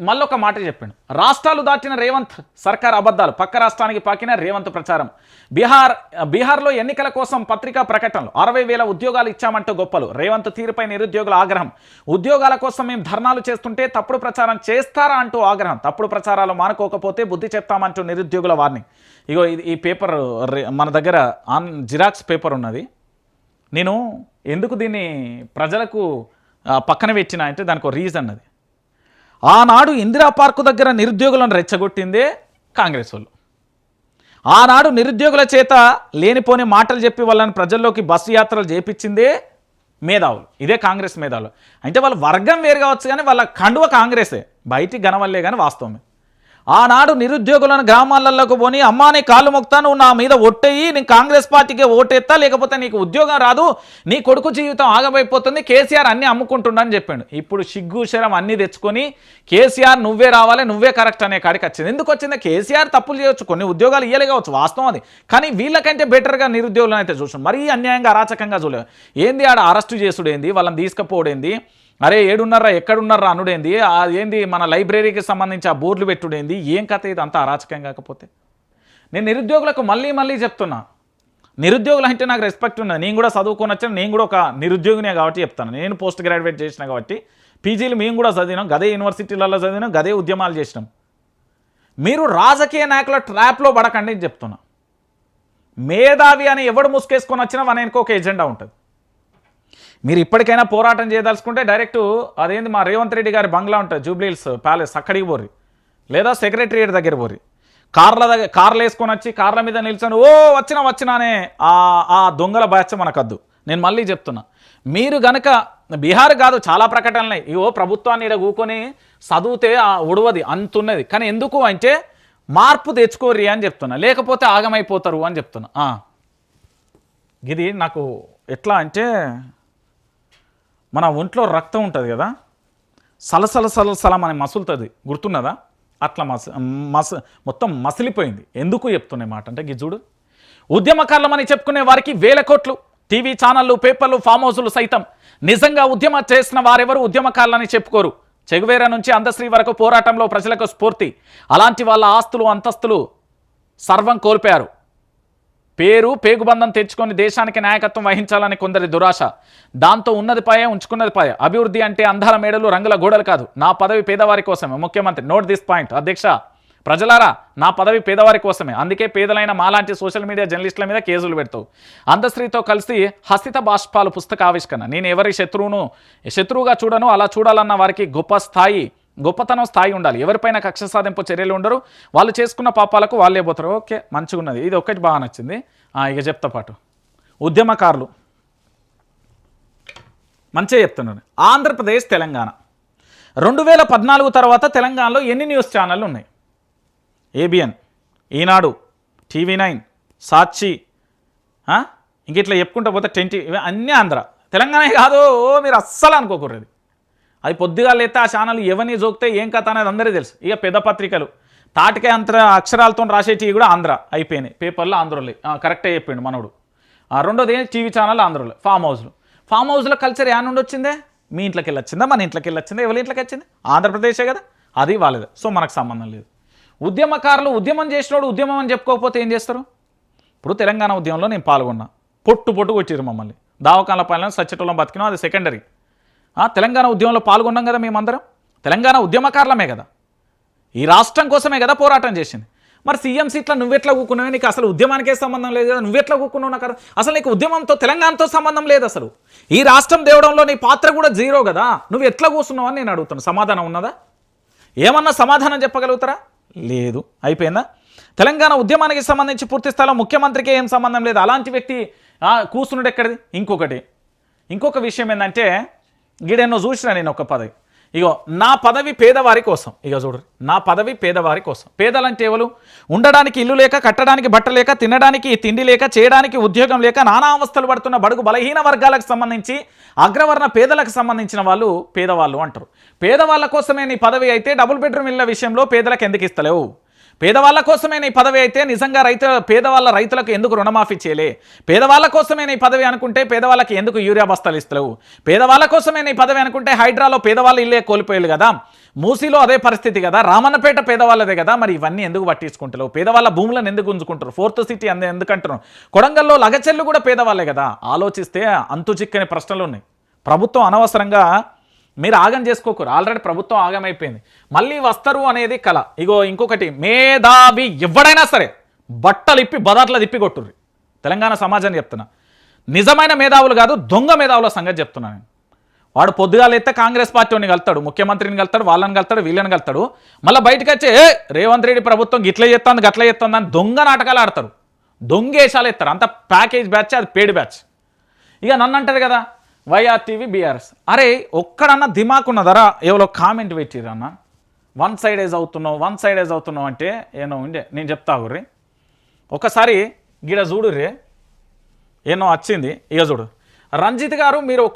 మళ్ళొక మాట చెప్పాడు. రాష్ట్రాలు దాటిన రేవంత్ సర్కార్ అబద్ధాలు. పక్క రాష్ట్రానికి పాకిన రేవంత్ ప్రచారం. బీహార్ బీహార్లో ఎన్నికల కోసం పత్రికా ప్రకటనలు. అరవై వేల ఉద్యోగాలు ఇచ్చామంటూ గొప్పలు. రేవంత్ తీరుపై నిరుద్యోగుల ఆగ్రహం. ఉద్యోగాల కోసం మేము ధర్నాలు చేస్తుంటే తప్పుడు ప్రచారం చేస్తారా అంటూ ఆగ్రహం. తప్పుడు ప్రచారాలు మానుకోకపోతే బుద్ధి చెప్తామంటూ నిరుద్యోగుల వార్నింగ్. ఇగో ఇది ఈ పేపర్ రే- మన దగ్గర ఆన్ జిరాక్స్ పేపర్ ఉన్నది. నేను ఎందుకు దీన్ని ప్రజలకు పక్కన పెట్టిన అంటే దానికి ఒక రీజన్ అది. ఆనాడు ఇందిరా పార్కు దగ్గర నిరుద్యోగులను రెచ్చగొట్టిందే కాంగ్రెస్ వాళ్ళు. ఆనాడు నిరుద్యోగుల చేత లేనిపోని మాటలు చెప్పి వాళ్ళని ప్రజల్లోకి బస్సు యాత్రలు చేపించిందే మేధావులు. ఇదే కాంగ్రెస్ మేధావులు. అంటే వాళ్ళ వర్గం వేరు కావచ్చు కానీ వాళ్ళ కండువ కాంగ్రెసే. బయటికి గనవల్లే కానీ వాస్తవమే. ఆనాడు నిరుద్యోగులను గ్రామాలలోకి పోని అమ్మా నీ కాళ్ళు మొక్తా నువ్వు నా మీద ఒట్టేయి నేను కాంగ్రెస్ పార్టీకి ఓటెత్తా లేకపోతే నీకు ఉద్యోగం రాదు నీ కొడుకు జీవితం ఆగమైపోతుంది కేసీఆర్ అన్ని అమ్ముకుంటుండని చెప్పాడు. ఇప్పుడు సిగ్గు శరం అన్ని తెచ్చుకొని కేసీఆర్ నువ్వే రావాలి నువ్వే కరెక్ట్ అనే కాడికి వచ్చింది. ఎందుకు వచ్చింది? కేసీఆర్ తప్పులు చేయవచ్చు కొన్ని ఉద్యోగాలు ఇయ్యలే కావచ్చు వాస్తవం అది. కానీ వీళ్ళకంటే బెటర్గా నిరుద్యోగులను అయితే చూసాం మరీ అన్యాయంగా అరాచకంగా చూడలేదు ఏంది ఆడ అరెస్టు చేసుడేంది? వాళ్ళని తీసుకపోవడేంది అరే ఏడున్నారా ఎక్కడున్నారా అనుడేంది? ఆ ఏంది మన లైబ్రరీకి సంబంధించి ఆ బోర్డులు పెట్టుడేంది? ఏం కథ ఇది? అంత అరాచకం కాకపోతే. నేను నిరుద్యోగులకు మళ్ళీ మళ్ళీ చెప్తున్నా. నిరుద్యోగులు అంటే నాకు రెస్పెక్ట్ ఉన్నది. నేను కూడా చదువుకొని వచ్చాను. నేను కూడా ఒక నిరుద్యోగినే కాబట్టి చెప్తాను. నేను పోస్ట్ గ్రాడ్యుయేట్ చేసిన కాబట్టి పీజీలు మేము కూడా చదివినాం. గదే యూనివర్సిటీలలో చదివినాం. గదే ఉద్యమాలు చేసినాం. మీరు రాజకీయ నాయకుల ట్రాప్లో పడకండి అని చెప్తున్నా. మేధావి అని ఎవడు ముసుకేసుకొని వచ్చినా మన ఒక ఎజెండా ఉంటుంది. మీరు ఇప్పటికైనా పోరాటం చేయదలుచుకుంటే డైరెక్ట్ అదేంది మా రేవంత్ రెడ్డి గారి బంగ్లా ఉంటుంది జూబ్లీహిల్స్ ప్యాలెస్ అక్కడికి పోరి లేదా సెక్రటరియట్ దగ్గర పోరి కార్ల దగ్గర కార్లు వేసుకొని వచ్చి కార్ల మీద నిల్చొని ఓ వచ్చినా వచ్చినానే ఆ దొంగల బాధ్యత మనకద్దు. నేను మళ్ళీ చెప్తున్నా. మీరు గనక బీహార్ కాదు చాలా ప్రకటనలు. ఇవో ప్రభుత్వాన్ని ఇక్కడ కూకొని చదివితే ఆ ఉడవది అంతున్నది. కానీ ఎందుకు అంటే మార్పు తెచ్చుకోరి అని చెప్తున్నా. లేకపోతే ఆగమైపోతారు అని చెప్తున్నా. ఇది నాకు ఎట్లా అంటే మన ఒంట్లో రక్తం ఉంటుంది కదా? సలసల సలసల మన మసులుతుంది. గుర్తున్నదా? అట్లా మస మస మొత్తం మసిలిపోయింది. ఎందుకు చెప్తున్న మాట అంటే గిజుడు ఉద్యమకారులమని చెప్పుకునే వారికి వేల కోట్లు టీవీ ఛానళ్ళు పేపర్లు ఫామ్ హౌసులు సైతం. నిజంగా ఉద్యమ చేసిన వారెవరు ఉద్యమకారులని చెప్పుకోరు? చెగువేర నుంచి అందశ్రీ వరకు పోరాటంలో ప్రజలకు స్ఫూర్తి. అలాంటి వాళ్ళ ఆస్తులు అంతస్తులు సర్వం కోల్పోయారు. పేరు పేగుబంధం తెచ్చుకొని దేశానికి నాయకత్వం వహించాలని కొందరి దురాశ. దాంతో ఉన్నది పాయే ఉంచుకున్నది పాయే. అభివృద్ధి అంటే అందాల మేడలు రంగుల గోడలు కాదు. నా పదవి పేదవారి కోసమే. ముఖ్యమంత్రి నోట్ దిస్ పాయింట్. అధ్యక్ష ప్రజలారా నా పదవి పేదవారి కోసమే. అందుకే పేదలైన మాలాంటి సోషల్ మీడియా జర్నలిస్టుల మీద కేసులు పెడతావు. అందశ్రీతో కలిసి హస్తిత బాష్పాలు పుస్తక ఆవిష్కరణ. నేను ఎవరి శత్రువును శత్రువుగా చూడను అలా చూడాలన్న వారికి గొప్ప స్థాయి గొప్పతనం స్థాయి ఉండాలి. ఎవరిపైన కక్ష సాధింపు చర్యలు ఉండరు. వాళ్ళు చేసుకున్న పాపాలకు వాళ్ళే పోతారు. ఓకే మంచిగా ఉన్నది. ఇది ఒక్కటి బాగా నచ్చింది. ఆ, ఇక చెప్తా పాటు. ఉద్యమకారులు. మంచిగా చెప్తున్నాను. ఆంధ్రప్రదేశ్ తెలంగాణ. రెండు వేల పద్నాలుగు తర్వాత తెలంగాణలో ఎన్ని న్యూస్ ఛానళ్ళు ఉన్నాయి? ABN Eenadu TV nine Sakshi ఇంక ఇట్లా చెప్పుకుంటా పోతే ట్వంటీ ఇవి అన్నీ ఆంధ్ర. తెలంగాణ కాదు మీరు అస్సలు అనుకోకూడదు అది పొద్దుగా లేతే ఆ ఛానల్ ఎవరిని జోకితే ఏం కథ అనేది అందరూ తెలుసు. ఇక పెద్ద పత్రికలు. తాటికే అంతర అక్షరాలతో రాసేటివి కూడా ఆంధ్ర అయిపోయినాయి. పేపర్లో ఆంధ్రలో. కరెక్టే చెప్పిండు మనోడు. ఆ, రెండోది టీవీ ఛానల్ ఆంధ్రలో. ఫామ్ హౌస్లు. ఫామ్ హౌస్లో కల్చర్ ఏ నుండి వచ్చిందే? మీ ఇంట్లోకి వెళ్ళి వచ్చిందా మన ఇంట్లోకి వెళ్ళొచ్చిందా? ఎవరి ఇంట్లోకి వచ్చింది? ఆంధ్రప్రదేశే కదా? అది వాళ్ళదే. సో మనకు సంబంధం లేదు. ఉద్యమకారులు ఉద్యమం చేసినోడు ఉద్యమం అని చెప్పుకోకపోతే ఏం చేస్తారు? ఇప్పుడు తెలంగాణ ఉద్యమంలో నేను పాల్గొన్నా. పొట్టు పొట్టు కొట్టిరు మమ్మల్ని. దావకాల పాలన సచ్చటంలో బతికినాం. అది సెకండరీ. తెలంగాణ ఉద్యమంలో పాల్గొన్నాం కదా మేమందరం? తెలంగాణ ఉద్యమకారులమే కదా. ఈ రాష్ట్రం కోసమే కదా పోరాటం చేసింది. మరి సీఎం సీట్లో నువ్వెట్లా కూకున్నావు నీకు అసలు ఉద్యమానికే సంబంధం లేదు కదా. నువ్వెట్లా కూకున్నావు నాకు అసలు నీకు ఉద్యమంతో తెలంగాణతో సంబంధం లేదు అసలు. ఈ రాష్ట్రం దేవడంలో నీ పాత్ర కూడా జీరో కదా. నువ్వు ఎట్లా కూర్చున్నావు అని నేను అడుగుతాను సమాధానం ఉన్నదా? ఏమన్నా సమాధానం చెప్పగలుగుతారా? లేదు. అయిపోయిందా? తెలంగాణ ఉద్యమానికి సంబంధించి పూర్తి స్థాయిలో ముఖ్యమంత్రికి ఏం సంబంధం లేదు. అలాంటి వ్యక్తి కూర్చున్నాడు ఎక్కడిది? ఇంకొకటి. ఇంకొక విషయం ఏంటంటే గీడెన్నో చూసిన నేను ఒక పదవి. ఇగో నా పదవి పేదవారి కోసం. ఇక చూడరు నా పదవి పేదవారి కోసం. పేదలంటే ఎవరు ఉండడానికి ఇల్లు లేక కట్టడానికి బట్ట లేక తినడానికి తిండి లేక చేయడానికి ఉద్యోగం లేక నానా అవస్థలు పడుతున్న బడుగు బలహీన వర్గాలకు సంబంధించి అగ్రవర్ణ పేదలకు సంబంధించిన వాళ్ళు పేదవాళ్ళు అంటారు. పేదవాళ్ళ కోసమే నీ పదవి అయితే డబుల్ బెడ్రూమ్ ఇళ్ళ విషయంలో పేదలకు ఎందుకు ఇస్తలేవు? పేదవాళ్ళ కోసమే ఈ పదవి అయితే నిజంగా రైతు పేదవాళ్ళ రైతులకు ఎందుకు రుణమాఫీ చేయలే? పేదవాళ్ళ కోసమే ఈ పదవి అనుకుంటే పేదవాళ్ళకి ఎందుకు యూరియా బస్తాలు ఇస్తలేవు? పేదవాళ్ళ కోసమే ఈ పదవి అనుకుంటే హైడ్రాలో పేదవాళ్ళు ఇల్లే కోల్పోయారు కదా? మూసీలో అదే పరిస్థితి కదా? రామన్నపేట పేదవాళ్ళదే కదా? మరి ఇవన్నీ ఎందుకు పట్టించుకుంటారు పేదవాళ్ళ భూములను ఎందుకు ఉంచుకుంటారు ఫోర్త్ సిటీ అందే ఎందుకంటారు కొడంగల్లో లగచెల్లు కూడా పేదవాళ్ళే కదా? ఆలోచిస్తే అంతు చిక్కని ప్రశ్నలు ఉన్నాయి. ప్రభుత్వం అనవసరంగా మీరు ఆగం చేసుకోకూరు ఆల్రెడీ ప్రభుత్వం ఆగమైపోయింది. మళ్ళీ వస్తారు అనేది కళ ఇగో ఇంకొకటి మేధావి ఎవడైనా సరే బట్టలు ఇప్పి బదాట్ల తిప్పి కొట్టుర్రి. తెలంగాణ సమాజాన్ని చెప్తున్నా. నిజమైన మేధావులు కాదు దొంగ మేధావుల సంగతి చెప్తున్నా నేను. వాడు పొద్దుగాలు ఎత్తే కాంగ్రెస్ పార్టీని కలుతాడు ముఖ్యమంత్రిని కలుతాడు వాళ్ళని కలుతాడు వీళ్ళని కలుతాడు. మళ్ళీ బయటకు వచ్చే రేవంత్ రెడ్డి ప్రభుత్వం గిట్ల చేస్తుంది గట్ల చేస్తుంది అని దొంగ నాటకాలు ఆడతారు. దొంగేశాలు ఎత్తారు. అంత ప్యాకేజ్ బ్యాచ్ అది పేడ్ బ్యాచ్. ఇక నన్ను అంటారు కదా వైఆర్టీవీ బీఆర్ఎస్. అరే ఒక్కడన్నా దిమాకు ఉన్నదరా ఎవరో కామెంట్ పెట్టిర్రు వన్ సైడ్ ఏజ్ అవుతున్నావు వన్ సైడ్ ఏజ్ అవుతున్నావు అంటే ఏనో ఉండే. నేను చెప్తా గుర్రి ఒకసారి గిడ చూడు రే ఏనో వచ్చింది. ఇక చూడు. రంజిత్ గారు మీరు ఒక్క